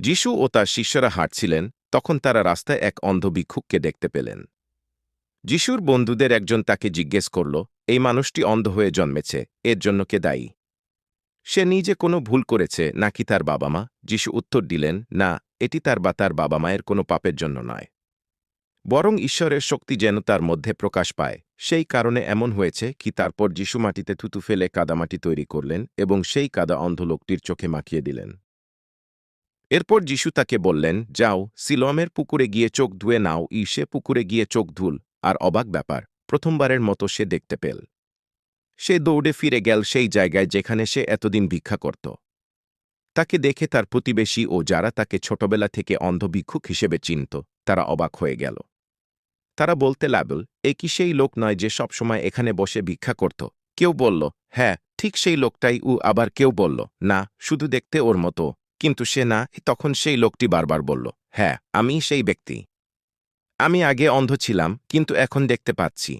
যিশু ও তার শিষ্যরা হাঁটছিলেন, তখন তারা রাস্তায় এক অন্ধ ভিক্ষুককে দেখতে পেলেন। যিশুর বন্ধুদের একজন তাকে জিজ্ঞেস করল, এই মানুষটি অন্ধ হয়ে জন্মেছে, এর জন্য কে দায়ী? সে নিজে কোনো ভুল করেছে, নাকি তার বাবা মা যিশু উত্তর দিলেন, না, এটি তার বা তার বাবা মায়ের কোনো পাপের জন্য নয়। বরং ঈশ্বরের শক্তি যেন তার মধ্যে প্রকাশ পায়, সেই কারণে এমন হয়েছে কি তারপর যিশু মাটিতে থুতু ফেলে কাদামাটি তৈরি করলেন এবং সেই কাদা অন্ধ লোকটির চোখে মাখিয়ে দিলেন। এরপর যিশু তাকে বললেন, যাও, সিলোমের পুকুরে গিয়ে চোখ ধুয়ে নাও ই সে পুকুরে গিয়ে চোখ ধুল, আর অবাক ব্যাপার, প্রথমবারের মতো সে দেখতে পেল। সে দৌড়ে ফিরে গেল সেই জায়গায় যেখানে সে এতদিন ভিক্ষা করত। তাকে দেখে তার প্রতিবেশী ও যারা তাকে ছোটবেলা থেকে অন্ধ ভিক্ষুক হিসেবে চিনত, তারা অবাক হয়ে গেল। তারা বলতে লাগল, এ কি সেই লোক নয় যে সবসময় এখানে বসে ভিক্ষা করত? কেউ বলল হ্যাঁ ঠিক সেই লোকটাই। উ আবার কেউ বলল, না, শুধু দেখতে ওর মতো। কিন্তু সে না, তখন সেই লোকটি বারবার বলল হ্যাঁ আমি সেই ব্যক্তি। আমি আগে অন্ধ ছিলাম, কিন্তু এখন দেখতে পাচ্ছি।